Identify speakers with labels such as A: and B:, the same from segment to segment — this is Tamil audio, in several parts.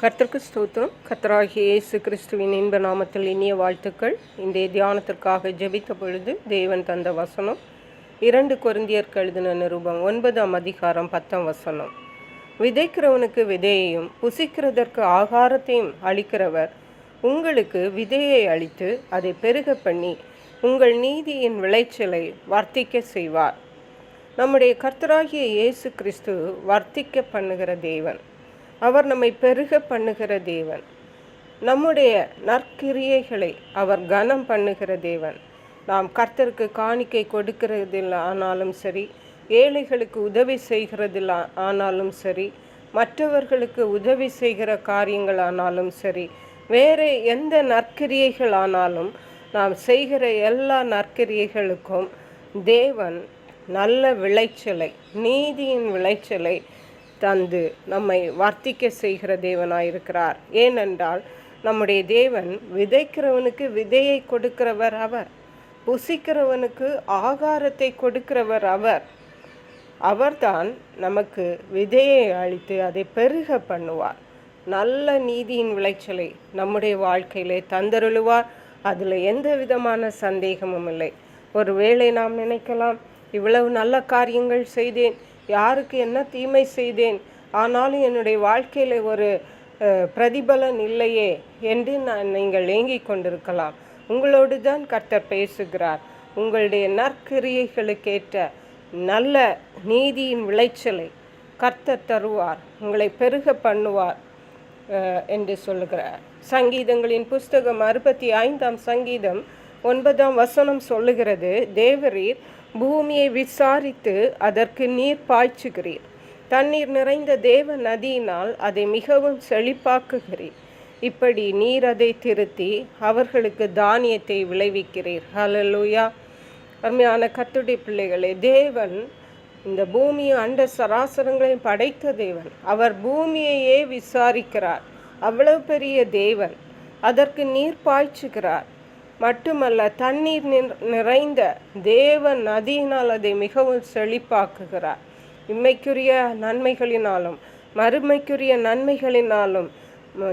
A: கர்த்தருக்கு ஸ்தோத்திரம். கர்த்தராகிய இயேசு கிறிஸ்துவின் இன்ப நாமத்தில் இனிய வாழ்த்துக்கள். இந்த தியானத்திற்காக ஜெபித்த பொழுது தேவன் தந்த வசனம் இரண்டு கொரிந்தியருக்கு எழுதின நிருபம் ஒன்பதாம் அதிகாரம் பத்தாம் வசனம். விதைக்கிறவனுக்கு விதையையும் புசிக்கிறதற்கு ஆகாரத்தையும் அளிக்கிறவர் உங்களுக்கு விதையை அளித்து அதை பெருக பண்ணி உங்கள் நீதியின் விளைச்சலை வர்த்திக்க செய்வார். நம்முடைய கர்த்தராகிய இயேசு கிறிஸ்து வர்த்திக்க பண்ணுகிற தேவன். அவர் நம்மை பெருக பண்ணுகிற தேவன். நம்முடைய நற்கிரியைகளை அவர் கனம் பண்ணுகிற தேவன். நாம் கர்த்தருக்கு காணிக்கை கொடுக்கிறதில் ஆனாலும் சரி ஏழைகளுக்கு உதவி செய்கிறதில் ஆனாலும் சரி மற்றவர்களுக்கு உதவி செய்கிற காரியங்கள் ஆனாலும் சரி வேறு எந்த நற்கிரியைகள் ஆனாலும் நாம் செய்கிற எல்லா நற்கிரியைகளுக்கும் தேவன் நல்ல விளைச்சலை நீதியின் விளைச்சலை தந்து நம்மை வர்த்திக்க செய்கிற தேவனாயிருக்கிறார். ஏனென்றால் நம்முடைய தேவன் விதைக்கிறவனுக்கு விதையை கொடுக்கிறவர் அவர். புசிக்கிறவனுக்கு ஆகாரத்தை கொடுக்கிறவர் அவர். அவர்தான் நமக்கு விதையை அளித்து அதை பெருக பண்ணுவார். நல்ல நீதியின் விளைச்சலை நம்முடைய வாழ்க்கையிலே தந்தருளுவார். அதில் எந்த விதமான சந்தேகமும் இல்லை. ஒருவேளை நாம் நினைக்கலாம் இவ்வளவு நல்ல காரியங்கள் செய்தேன் யாருக்கு என்ன தீமை செய்தேன்? ஆனாலும் என்னுடைய வாழ்க்கையில் ஒரு பிரதிபலன் இல்லையே என்று நான் நீங்கள் ஏங்கிக் கொண்டிருக்கலாம். உங்களோடு தான் கர்த்தர் பேசுகிறார். உங்களுடைய நற்கிரியைகளுக்கேற்ற நல்ல நீதியின் விளைச்சலை கர்த்தர் தருவார். உங்களை பெருக பண்ணுவார் என்று சொல்லுகிறார். சங்கீதங்களின் புஸ்தகம் அறுபத்தி ஐந்தாம் சங்கீதம் ஒன்பதாம் வசனம் சொல்லுகிறது தேவரீர் பூமியை விசாரித்து அதற்கு நீர் பாய்ச்சுகிறீர். தண்ணீர் நிறைந்த தேவ நதியினால் அதை மிகவும் செழிப்பாக்குகிறீர். இப்படி நீர் அதை திருத்தி அவர்களுக்கு தானியத்தை விளைவிக்கிறீர். ஹலலூயா அருமையான கத்துடி பிள்ளைகளே தேவன் இந்த பூமியை அண்ட சராசரங்களையும் படைத்த தேவன். அவர் பூமியையே விசாரிக்கிறார். அவ்வளவு பெரிய தேவன். அதற்கு நீர் பாய்ச்சுகிறார். மட்டுமல்ல தண்ணீர் நிறைந்த தேவ நதியினால் அதை மிகவும் செழிப்பாக்குகிறார். இம்மைக்குரிய நன்மைகளினாலும் மறுமைக்குரிய நன்மைகளினாலும்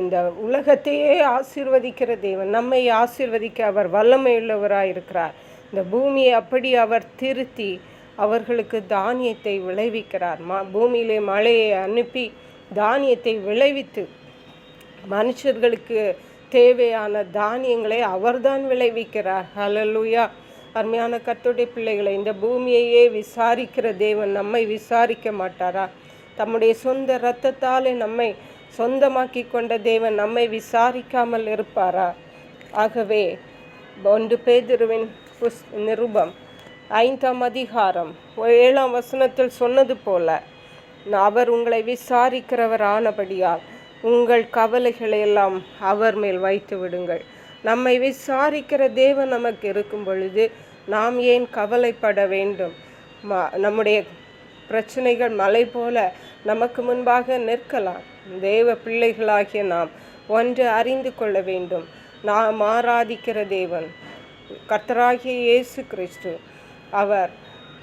A: இந்த உலகத்தையே ஆசீர்வதிக்கிற தேவன் நம்மை ஆசீர்வதிக்க அவர் வல்லமையுள்ளவராக இருக்கிறார். இந்த பூமியை அப்படி அவர் திருத்தி அவர்களுக்கு தானியத்தை விளைவிக்கிறார். மா பூமியிலே மழையை அனுப்பி தானியத்தை விளைவித்து மனுஷர்களுக்கு தேவையான தானியங்களை அவர்தான் விளைவிக்கிறார். ஹலலுயா அருமையான கத்துடைய பிள்ளைகளை இந்த பூமியையே விசாரிக்கிற தேவன் நம்மை விசாரிக்க மாட்டாரா? தம்முடைய சொந்த இரத்தத்தாலே நம்மை சொந்தமாக்கி கொண்ட தேவன் நம்மை விசாரிக்காமல் இருப்பாரா? ஆகவே ஒன்று பேதிருவின் புஸ் நிருபம் ஐந்தாம் அதிகாரம் ஏழாம் வசனத்தில் சொன்னது போல அவர் உங்களை விசாரிக்கிறவர் ஆனபடியால் உங்கள் கவலைகளை எல்லாம் அவர் மேல் வைத்து விடுங்கள். நம்மை விசாரிக்கிற தேவன் நமக்கு இருக்கும் பொழுது நாம் ஏன் கவலைப்பட வேண்டும்? நம்முடைய பிரச்சனைகள் மலை போல நமக்கு முன்பாக நிற்கலாம். தேவ பிள்ளைகளாகிய நாம் ஒன்று அறிந்து கொள்ள வேண்டும். நாம் ஆராதிக்கிற தேவன் கர்த்தராகிய இயேசு கிறிஸ்து. அவர்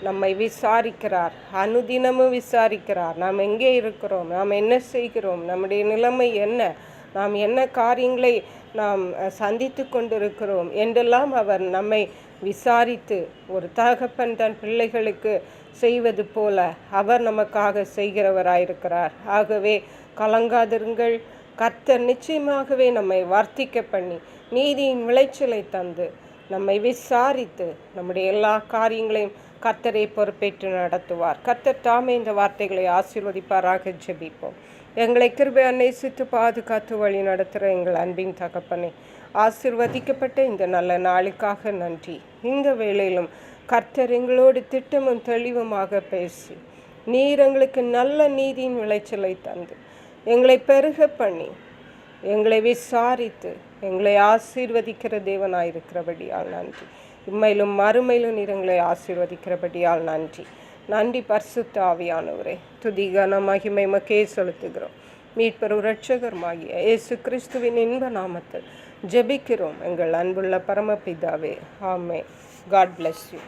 A: நம்மை விசாரிக்கிறார். அனுதினமும் விசாரிக்கிறார். நாம் எங்கே இருக்கிறோம்? நாம் என்ன செய்கிறோம்? நம்முடைய நிலைமை என்ன? நாம் என்ன காரியங்களை நாம் சந்தித்து கொண்டிருக்கிறோம்? என்றெல்லாம் அவர் நம்மை விசாரித்து ஒரு தகப்பன் தன் பிள்ளைகளுக்கு செய்வது போல அவர் நமக்காக செய்கிறவராயிருக்கிறார். ஆகவே கலங்காதிருங்கள். கர்த்தர் நிச்சயமாகவே நம்மை வர்த்திக்க பண்ணி நீதியின் விளைச்சலை தந்து நம்மை விசாரித்து நம்முடைய எல்லா காரியங்களையும் கர்த்தரை பொறுப்பேற்று நடத்துவார். கர்த்தர் தாமே இந்த வார்த்தைகளை ஆசீர்வதிப்பாராக ஜெபிப்போம். எங்களை கிருபை அன்னைசித்து பாதுகாத்து வழி நடத்துகிற எங்கள் அன்பின் தகப்பனை ஆசிர்வதிக்கப்பட்ட இந்த நல்ல நாளுக்காக நன்றி. இந்த வேளையிலும் கர்த்தர் எங்களோடு திட்டமும் தெளிவுமாக பேசி நீர் எங்களுக்கு நல்ல நீதியின் விளைச்சலை தந்து எங்களை பெருக பண்ணி எங்களை விசாரித்து எங்களை ஆசீர்வதிக்கிற தேவனாயிருக்கிறபடியால் நன்றி. இம்மையிலும் மறுமையிலும் நீரங்களை ஆசீர்வதிக்கிறபடியால் நன்றி. நன்றி பரிசுத்த ஆவியானவரே. துதி கன மகிமை மக்கே செலுத்துகிறோம். மீட்பர் ரட்சகர்மாகிய இயேசு கிறிஸ்துவின் இன்ப நாமத்தில் ஜெபிக்கிறோம். எங்கள் அன்புள்ள பரமபிதாவே. ஆமே காட் பிளஸ் யூ